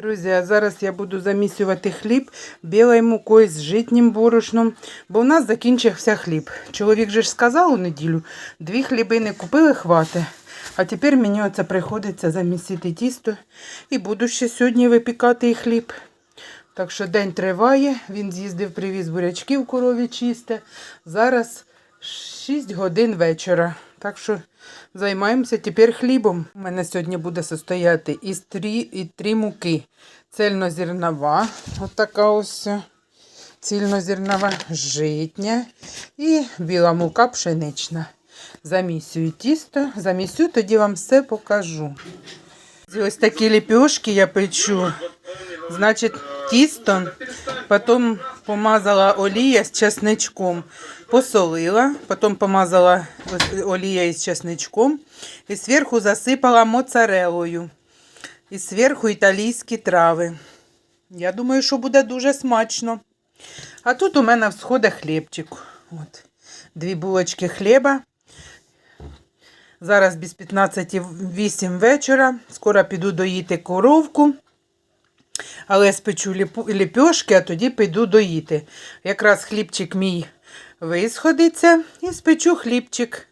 Друзі, а зараз я буду замісювати хліб білою мукою з житнім борошном, бо в нас закінчився хліб. Чоловік же ж сказав у неділю, дві хлібини купили, хвати. А тепер мені оце приходиться замісити тісто і буду ще сьогодні випікати і хліб. Так що день триває, він з'їздив, привіз бурячків корові чисте. Зараз 6 годин вечора. Так що займаємося тепер хлібом. У мене сьогодні буде состояти із три, і три муки. Цельнозернова, отака ось цільнозернова, житня і біла мука пшенична. Замісюю тісто, замісю, тоді вам все покажу. Ось такі ліпешки я печу. Значить, тісто, потім помазала олія з чесничком, посолила, потім помазала олія із чесничком і зверху засипала моцарелою. І зверху італійські трави. Я думаю, що буде дуже смачно. А тут у мене всходить хлібчик. От. Дві булочки хліба. Зараз без 15.08 вечора. Скоро піду доїти коровку. Але спечу ліпьошки, а тоді піду доїти. Якраз хлібчик мій висходиться і спечу хлібчик,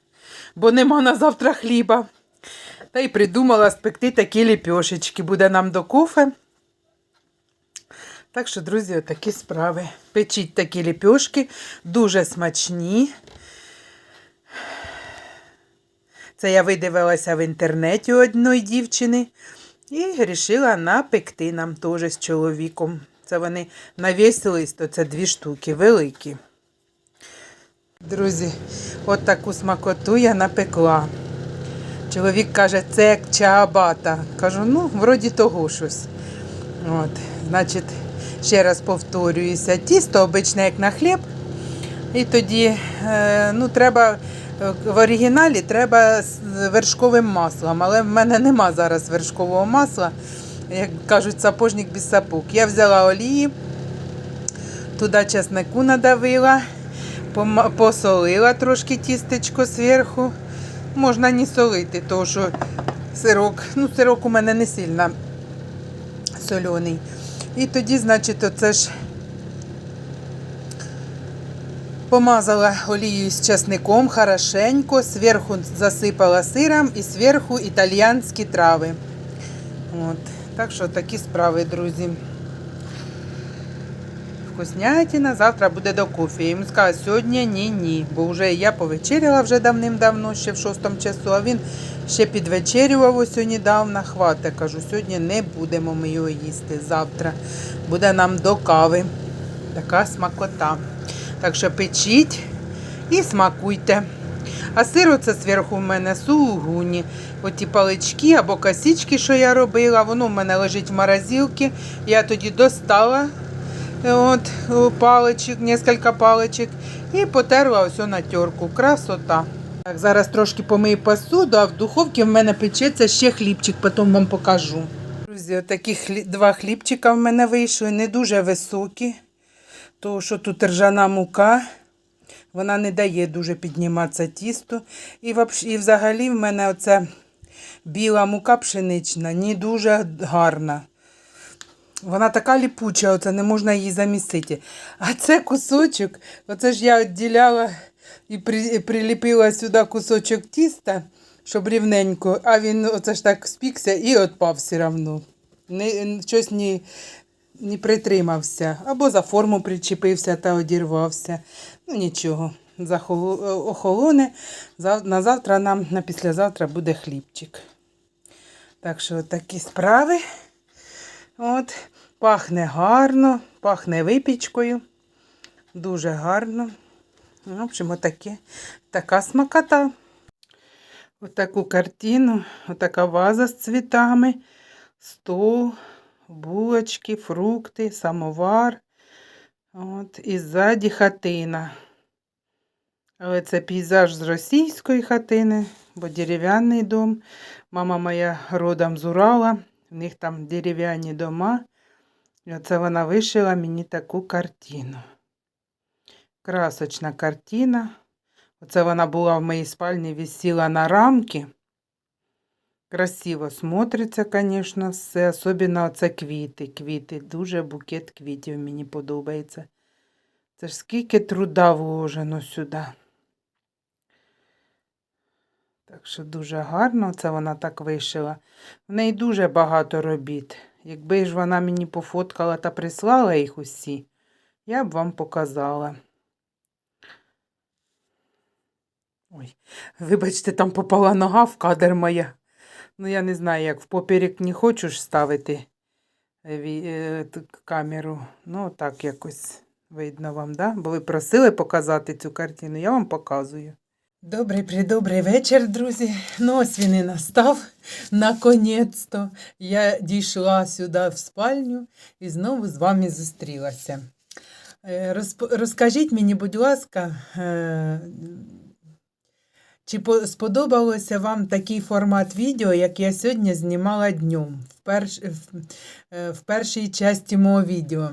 бо нема на завтра хліба. Та й придумала спекти такі ліпьошечки. Буде нам до кофе. Так що, друзі, отакі справи. Печіть такі ліпьошки, дуже смачні. Це я видивилася в інтернеті у одної дівчини і вирішила напекти нам теж з чоловіком. Це вони на весь лист, це дві штуки, великі. Друзі, от таку смакоту я напекла. Чоловік каже, це як чаабата. Кажу, ну, вроді того щось. От, значить, ще раз повторююся, тісто обичне, як на хліб. І тоді е, ну, треба в оригіналі треба з вершковим маслом, але в мене нема зараз вершкового масла. Як кажуть, сапожник без сапог. Я взяла олії, туди чеснику надавила, посолила трошки тістечко зверху. Можна не солити, тому що сирок, ну сирок у мене не сильно соляний. І тоді, значить, оце ж Помазала олією з часником хорошенько, зверху засипала сиром і зверху італіянські трави. От. Так що такі справи, друзі. Вкуснятина, завтра буде до кофе. Я йому сказала, сьогодні ні-ні. Бо вже я повечеряла вже давним-давно, ще в шостому часу, а він ще підвечерював ось недавно. Хвата, кажу, сьогодні не будемо ми його їсти. Завтра буде нам до кави. Така смакота. Так що печіть і смакуйте. А сир оце зверху в мене сулугуні. Оті палички або косички, що я робила, воно в мене лежить в морозилці. Я тоді достала е, от, паличок, кілька паличок і потерла ось на терку. Красота. Так, зараз трошки помию посуду, а в духовці в мене печеться ще хлібчик, потім вам покажу. Друзі, такі хлі... два хлібчика в мене вийшли, не дуже високі. Тому що тут ржана мука, вона не дає дуже підніматися тісто. І, взагалі в мене оця біла мука пшенична, не дуже гарна. Вона така ліпуча, оце не можна її замісити. А це кусочок, оце ж я відділяла і приліпила сюди кусочок тіста, щоб рівненько, а він оце ж так спікся і відпав все одно. Щось не, не притримався. Або за форму причепився та одірвався. Ну нічого, охолоне. На завтра нам, на післязавтра буде хлібчик. Так що такі справи. От, пахне гарно, пахне випічкою. Дуже гарно. В общем, отаке, така смакота. Отаку картину, отака ваза з цвітами, стол, булочки, фрукти, самовар. От, і ззаді хатина. Але це пейзаж з російської хатини, бо дерев'яний дом. Мама моя родом з Урала, в них там дерев'яні дома. І оце вона вишила мені таку картину. Красочна картина. Оце вона була в моїй спальні, висіла на рамки. Красиво смотриться, звісно, все. Особливо це квіти. Квіти. Дуже букет квітів мені подобається. Це ж скільки труда вложено сюди. Так що дуже гарно це вона так вишила. В неї дуже багато робіт. Якби ж вона мені пофоткала та прислала їх усі, я б вам показала. Ой, вибачте, там попала нога в кадр моя. Ну, я не знаю, як в поперек не хочу ставити е, е, камеру. Ну, так якось видно вам, да? Бо ви просили показати цю картину, я вам показую. Добрий придобрий вечір, друзі. Ну, ось він і настав. Наконець-то я дійшла сюди в спальню і знову з вами зустрілася. Е, розп- Розкажіть мені, будь ласка, чи по- сподобалося вам такий формат відео, як я сьогодні знімала днем, в, перш, в, е, першій часті мого відео?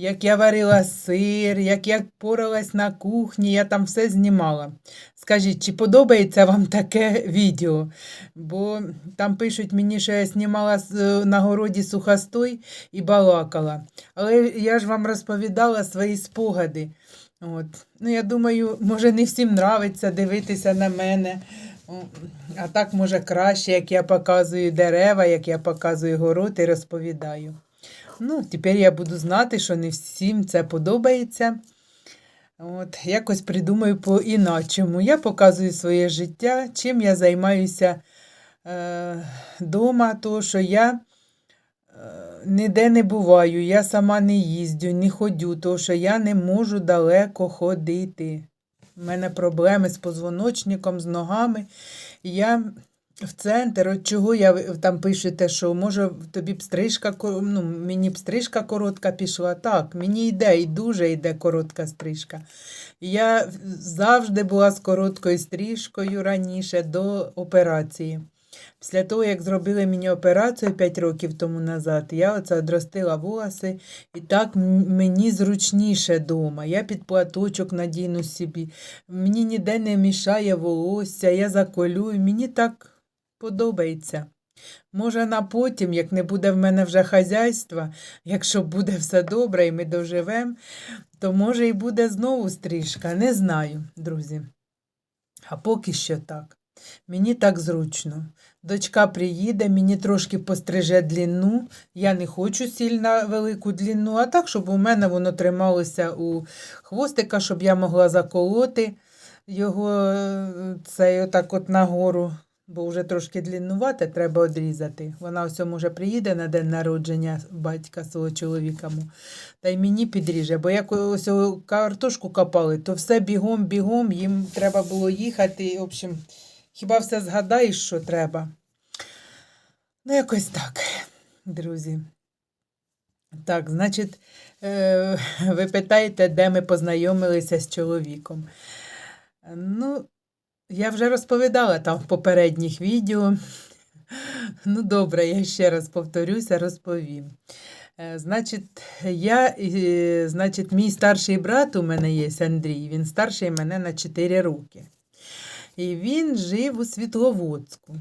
Як я варила сир, як я поралась на кухні, я там все знімала. Скажіть, чи подобається вам таке відео? Бо там пишуть мені, що я знімала е, на городі сухостой і балакала. Але я ж вам розповідала свої спогади. От. Ну, я думаю, може, не всім нравиться дивитися на мене. А так, може, краще, як я показую дерева, як я показую город і розповідаю. Ну, тепер я буду знати, що не всім це подобається. От, якось придумаю по-іначому. Я показую своє життя, чим я займаюся е, дома, то що я е, ніде не буваю, я сама не їздю, не ходю, тому що я не можу далеко ходити. У мене проблеми з позвоночником, з ногами. Я в центр, от чого я там пишете, що може тобі б стрижка, ну, мені б стрижка коротка пішла. Так, мені йде і дуже йде коротка стрижка. Я завжди була з короткою стрижкою раніше до операції. Після того, як зробили мені операцію 5 років тому назад, я оце одростила волоси, і так мені зручніше вдома. Я під платочок надіну собі. Мені ніде не мішає волосся, я заколю, і мені так подобається. Може, на потім, як не буде в мене вже хазяйства, якщо буде все добре і ми доживемо, то може і буде знову стрижка. Не знаю, друзі. А поки що так. Мені так зручно. Дочка приїде, мені трошки постриже длину. Я не хочу сильно велику длину, а так, щоб у мене воно трималося у хвостика, щоб я могла заколоти його е, цей отак от нагору, бо вже трошки длиннувате, треба одрізати. Вона ось може приїде на день народження батька свого чоловіка. Та й мені підріже, бо як ось картошку копали, то все бігом, бігом, їм треба було їхати. В общем, хіба все згадаєш, що треба? Ну, якось так, друзі. Так, значить, е, ви питаєте, де ми познайомилися з чоловіком. Ну, я вже розповідала там в попередніх відео. Ну, добре, я ще раз повторюся, розповім. Е, Значить, я, е, значить, мій старший брат у мене є Андрій, він старший мене на 4 роки. І він жив у Світловодську.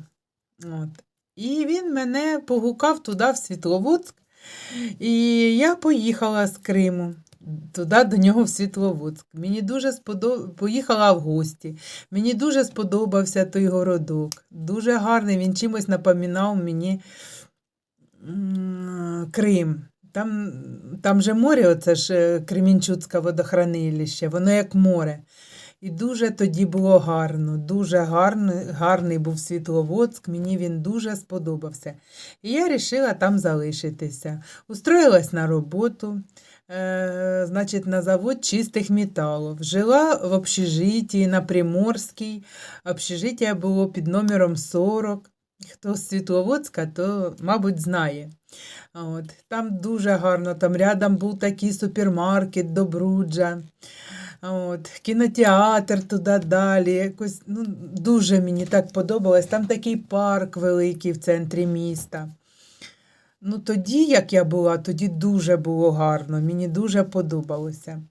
От. І він мене погукав туди, в Світловодськ. І я поїхала з Криму туди до нього в Світловодськ. Мені дуже сподоб... поїхала в гості. Мені дуже сподобався той городок. Дуже гарний, він чимось напоминав мені Крим. Там, там же море, оце ж е, Кремінчуцьке водохранилище, воно як море. І дуже тоді було гарно, дуже гарний, гарний був Світловодськ, мені він дуже сподобався. І я вирішила там залишитися. Устроїлась на роботу, е, значить, на завод чистих металів. Жила в общежитті на Приморській. Общежиття було під номером 40. Хто з Світловодська, то, мабуть, знає. От. Там дуже гарно, там рядом був такий супермаркет Добруджа. От, кінотеатр туди далі. Якось, ну, дуже мені так подобалось. Там такий парк великий в центрі міста. Ну, тоді, як я була, тоді дуже було гарно, мені дуже подобалося.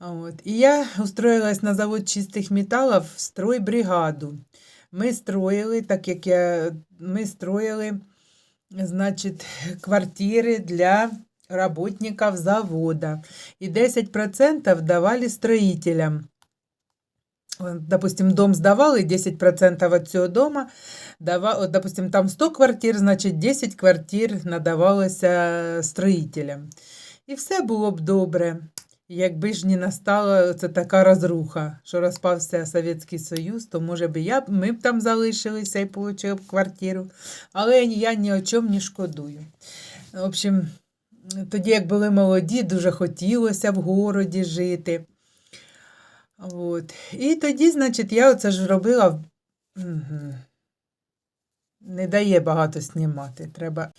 От. І я устроїлась на завод чистих металів в стройбригаду. ми строїли, так як я, ми строїли, значить, квартири для работників завода. І 10% давали строителям. Вот, Допустим, дом сдавали, 10% от цього дома, дава, от, допустим, там 100 квартир, значить 10 квартир надавалося строителям. І все було б добре, якби ж не настала це така розруха, що розпався Совєтський Союз, то може би я, ми б там залишилися і отримали б квартиру. Але я ні о чому не шкодую. В общем, тоді, як були молоді, дуже хотілося в городі жити. От. І тоді, значить, я оце ж робила. Мгм. Не дає багато знімати. Треба.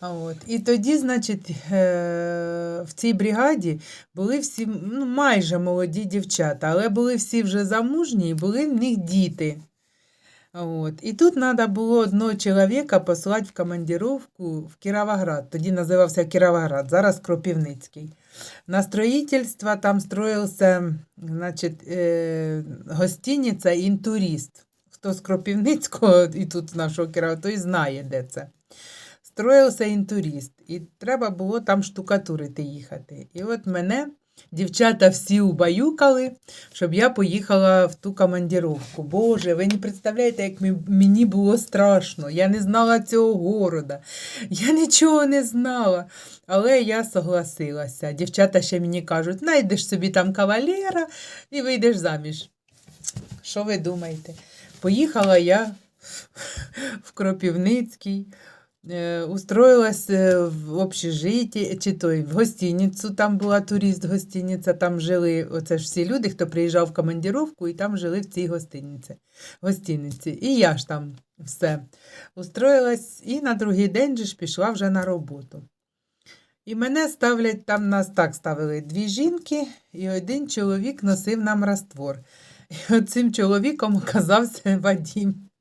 От. І тоді, значить, е- в цій бригаді були всі ну, майже молоді дівчата, але були всі вже замужні і були в них діти. От. І тут треба було одного чоловіка послати в командировку в Кіровоград. Тоді називався Кіровоград, зараз Кропивницький. На строительство там строился, значит, э, гостиниця «Інтурист». Хто з Кропивницького і тут з нашого Кирова, той знає, де це. Строївся інтурист, і треба було там штукатурити їхати. І от мене дівчата всі убаюкали, щоб я поїхала в ту командировку. Боже, ви не представляєте, як мені було страшно. Я не знала цього города. Я нічого не знала. Але я согласилася. Дівчата ще мені кажуть, знайдеш собі там кавалера і вийдеш заміж. Що ви думаєте? Поїхала я в Кропивницький, е, устроилась е, в общежитті, чи той, в гостиницю, там була турист гостиниця, там жили оце ж всі люди, хто приїжджав в командировку, і там жили в цій гостиниці. гостиниці. І я ж там все устроїлась, і на другий день же ж пішла вже на роботу. І мене ставлять, там нас так ставили дві жінки, і один чоловік носив нам раствор. І цим чоловіком оказався Вадім.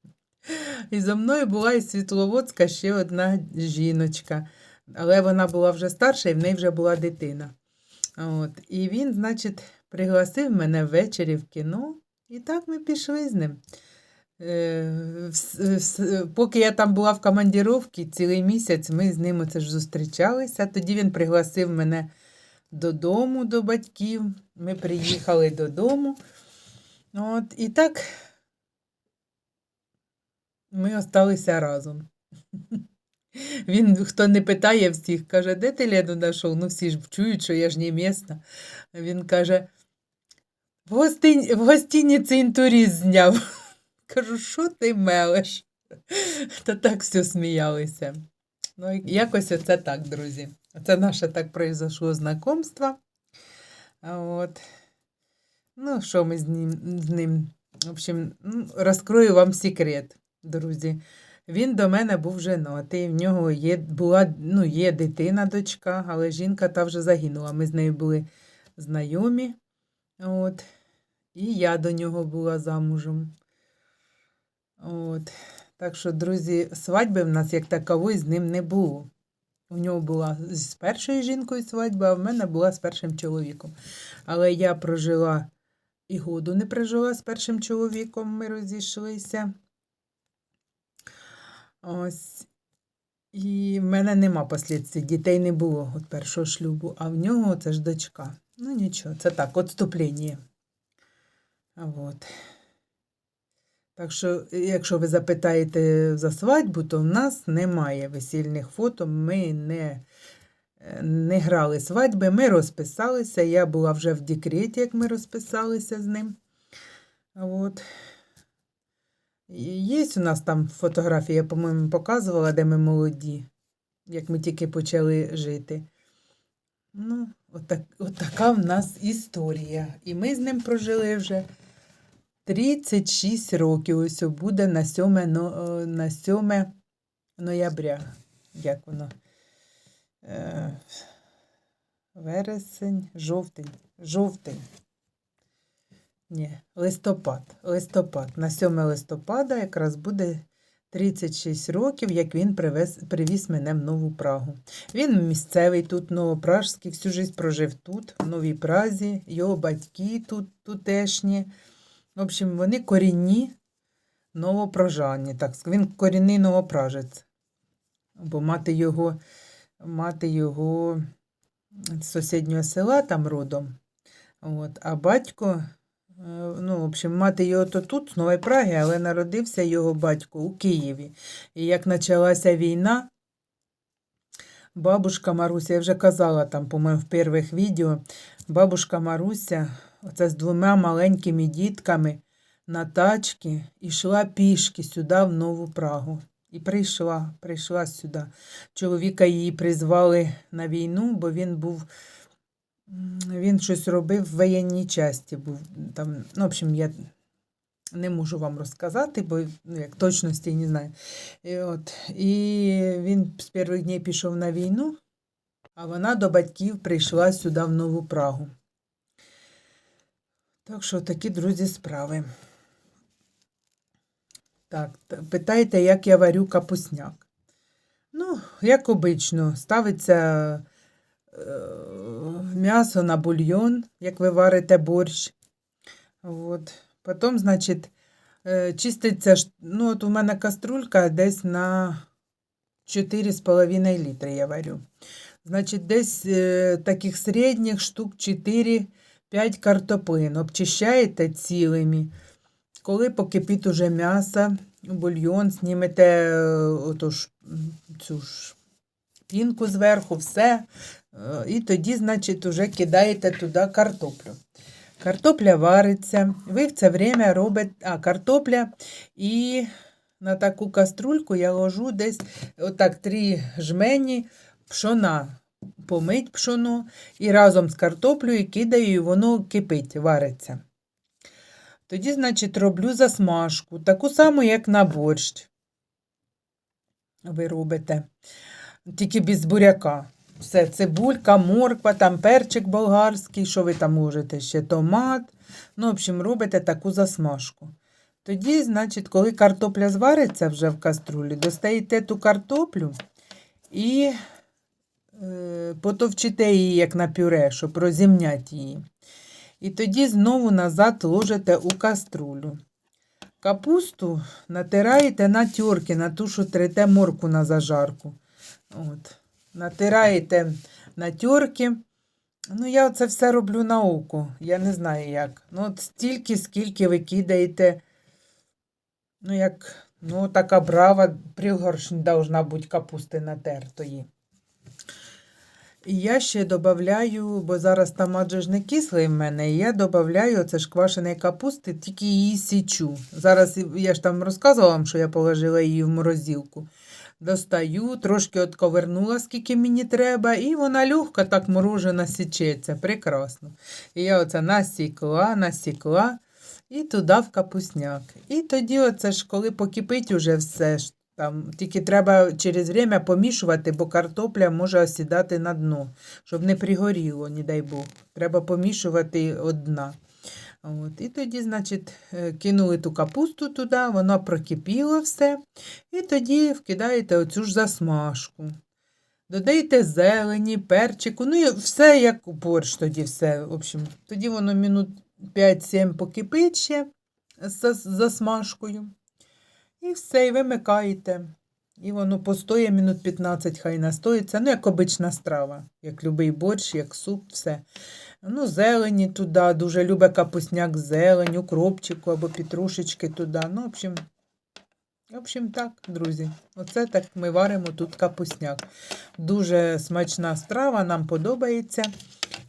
І за мною була із Світловодська ще одна жіночка. Але вона була вже старша, і в неї вже була дитина. От. І він, значить, пригласив мене ввечері в кіно, і так ми пішли з ним. Е, Поки я там була в командировці, цілий місяць ми з ним оце ж зустрічалися. Тоді він пригласив мене додому, до батьків. Ми приїхали додому. От, і так ми осталися разом. Він, хто не питає всіх, каже, де ти Лену знайшов? Ну всі ж чують, що я ж не місна. Він каже, в, гостин... в гостиниці інтурист зняв. Кажу, що ти мелеш? Та так все сміялися. Ну, якось оце так, друзі. Це наше так произошло знакомство. От. Ну, що ми з ним, з ним. В общем, ну, розкрою вам секрет, друзі. Він до мене був женатий, в нього є, була, ну, є дитина, дочка, але жінка та вже загинула. Ми з нею були знайомі. От. І я до нього була замужем. От. Так що, друзі, свадьби в нас як такової з ним не було. У нього була з першою жінкою свадьба, а в мене була з першим чоловіком. Але я прожила і году не прожила з першим чоловіком, ми розійшлися. Ось. І в мене нема послідствій, дітей не було від першого шлюбу, а в нього це ж дочка. Ну нічого, це так, відступлення. Вот. Так що, якщо ви запитаєте за свадьбу, то в нас немає весільних фото. Ми не, не грали свадьби, ми розписалися. Я була вже в декреті, як ми розписалися з ним. От. Є у нас там фотографії, я, по-моєму, показувала, де ми молоді, як ми тільки почали жити. Ну, отак, отака в нас історія. І ми з ним прожили вже 36 років. Ось буде на 7, но- е, на 7 ноября. Як воно? Е, вересень, жовтень. Жовтень. Ні, листопад. Листопад. На 7 листопада якраз буде 36 років, як він привез, привіз мене в Нову Прагу. Він місцевий тут, новопражський, всю життя прожив тут, в Новій Празі, його батьки тут тутешні. В общем, вони корінні новопрожання. Так, він корінний новопражець. Бо мати його, мати його з сусіднього села там родом. От, а батько, ну, в общем, мати його то тут, з Нової Праги, але народився його батько у Києві. І як почалася війна, бабушка Маруся, я вже казала там, по-моєму, в перших відео, бабушка Маруся, оце з двома маленькими дітками на тачці, йшла пішки сюди, в Нову Прагу. І прийшла, прийшла сюди. Чоловіка її призвали на війну, бо він був, він щось робив в воєнній часті. Був, там, ну, в общем, я не можу вам розказати, бо ну, як точності не знаю. І, от, і він з перших днів пішов на війну, а вона до батьків прийшла сюди, в Нову Прагу. Так що такі, друзі, справи. Так, питаєте, як я варю капусняк. Ну, як обично, ставиться м'ясо на бульйон, як ви варите борщ. От. Потім, значить, е, чиститься, ну, от у мене каструлька десь на 4,5 літри я варю. Значить, десь е, таких середніх штук 4-5 картоплин. Обчищаєте цілими. Коли покипить уже м'ясо, бульйон, знімете е, оту ж, цю ж пінку зверху, все. І тоді, значить, уже кидаєте туди картоплю. Картопля вариться. Ви в це время робите а, картопля і на таку каструльку я ложу десь отак три жмені пшона. Помить пшоно і разом з картоплею кидаю, і воно кипить, вариться. Тоді, значить, роблю засмажку, таку саму, як на борщ. Ви робите. Тільки без буряка. Все, цибулька, морква, там перчик болгарський, що ви там можете ще томат. Ну, в общем, робите таку засмажку. Тоді, значить, коли картопля звариться вже в каструлі, достаєте ту картоплю і е, потовчите її, як на пюре, щоб розімняти її. І тоді знову назад ложите у каструлю. Капусту натираєте на тюрки, на ту, що трете морку на зажарку. От. Натираєте на тюрки. Ну, я це все роблю на око. Я не знаю як. Ну, от стільки, скільки ви кидаєте. Ну, як, ну, така брава пригоршня должна бути капусти натертої. І я ще додаю, бо зараз же ж не кислий в мене, і я додаю це ж квашеної капусти, тільки її січу. Зараз я ж там розказувала вам, що я положила її в морозилку. Достаю, трошки отковернула, скільки мені треба, і вона легко так морожена січеться. Прекрасно. І я оце насікла, насікла і туди в капусняк. І тоді, оце ж, коли покипить уже все, там, тільки треба через время помішувати, бо картопля може осідати на дно, щоб не пригоріло, не дай Бог. Треба помішувати од дна. От, і тоді, значить, е, кинули ту капусту туди, воно прокипіло все. І тоді вкидаєте оцю ж засмажку. Додаєте зелені, перчику, ну і все як борщ тоді все. В общем, тоді воно минут 5-7 покипить ще з засмажкою. І все, і вимикаєте. І воно постоє минут 15, хай настоїться. Ну, як обична страва, як любий борщ, як суп, все. Ну, зелені туди, дуже любить капусняк зелень, укропчику або петрушечки туди. Ну, в общем, в общем, так, друзі. Оце так ми варимо тут капусняк. Дуже смачна страва, нам подобається.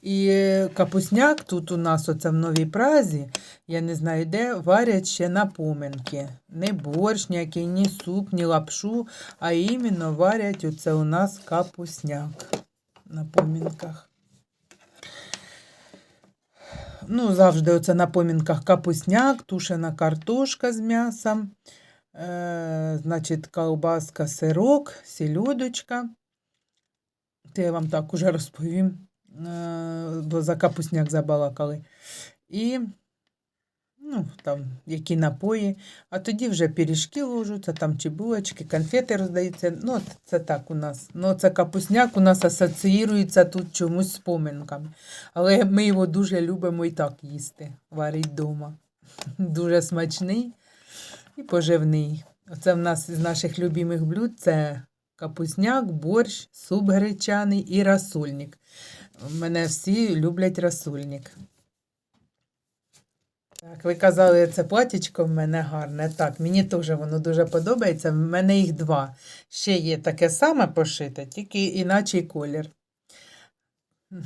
І капусняк тут у нас оце в Новій Празі, я не знаю де, варять ще на поминки. Не борщ ніякий, ні суп, ні лапшу, а іменно варять оце у нас капусняк на помінках. Ну, завжди оце на помінках капусняк, тушена картошка з м'ясом, е, значить, колбаска, сирок, сільодочка. Це я вам так уже розповім, е, бо за капусняк забалакали. І ну, там, які напої. А тоді вже пиріжки ложуться, там булочки, конфети роздаються. Ну, це так у нас. Ну, це капусняк у нас асоціюється тут чомусь з поминками. Але ми його дуже любимо і так їсти, варить вдома. Дуже смачний. І поживний. Оце в нас із наших любимих блюд це капусняк, борщ, суп гречаний і расульник. Мене всі люблять расульник. Так, ви казали, це платічко в мене гарне. Так, мені теж воно дуже подобається. В мене їх два. Ще є таке саме пошите, тільки іначий колір.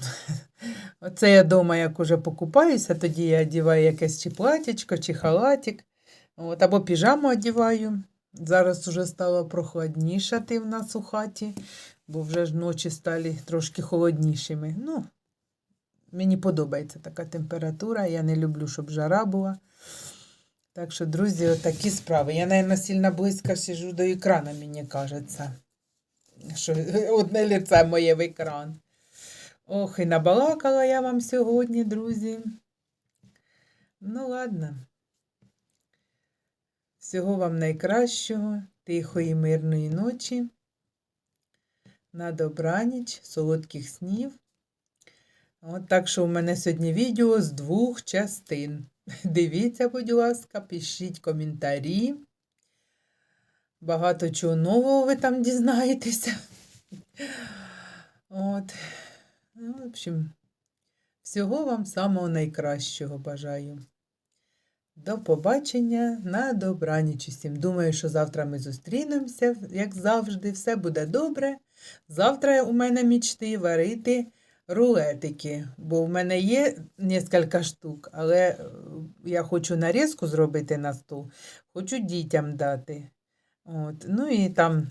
Оце я вдома, як уже покупаюся, тоді я одіваю якесь чи платічко, чи халатик. От, або піжаму одіваю. Зараз вже стало прохладнішати в нас у хаті, бо вже ж ночі стали трошки холоднішими. Ну, мені подобається така температура. Я не люблю, щоб жара була. Так що, друзі, отакі справи. Я, мабуть, сильно близько сижу до екрану, мені кажеться. Що одне лице моє в екран. Ох, і набалакала я вам сьогодні, друзі. Ну, ладно. Всього вам найкращого, тихої, мирної ночі. На добраніч, солодких снів. От так що у мене сьогодні відео з двох частин. Дивіться, будь ласка, пишіть коментарі. Багато чого нового ви там дізнаєтеся. От. Ну, в общем, всього вам самого найкращого бажаю. До побачення на добраніч усім. Думаю, що завтра ми зустрінемося, як завжди, все буде добре. Завтра у мене мічти варити рулетики, бо в мене є кілька штук, але е, я хочу нарізку зробити на стол, хочу дітям дати. От. Ну і там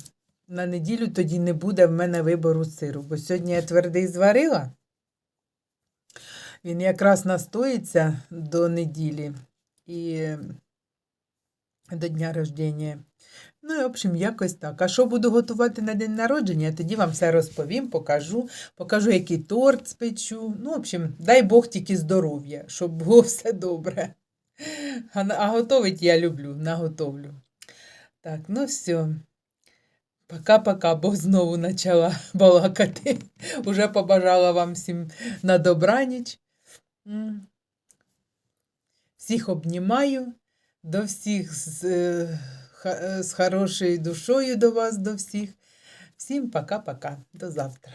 на неділю тоді не буде в мене вибору сиру, бо сьогодні я твердий зварила. Він якраз настоїться до неділі і до дня рождення. Ну, і, в общем, якось так. А що буду готувати на день народження, тоді вам все розповім, покажу, покажу, який торт спечу. Ну, в общем, дай Бог тільки здоров'я, щоб було все добре. А, а готовить я люблю, наготовлю. Так, ну все. Пока-пока, бо знову почала балакати. Уже побажала вам всім на добраніч. Всіх обнімаю, до всіх з, е, е, з хорошою душою до вас, до всіх. Всім пока-пока. До завтра.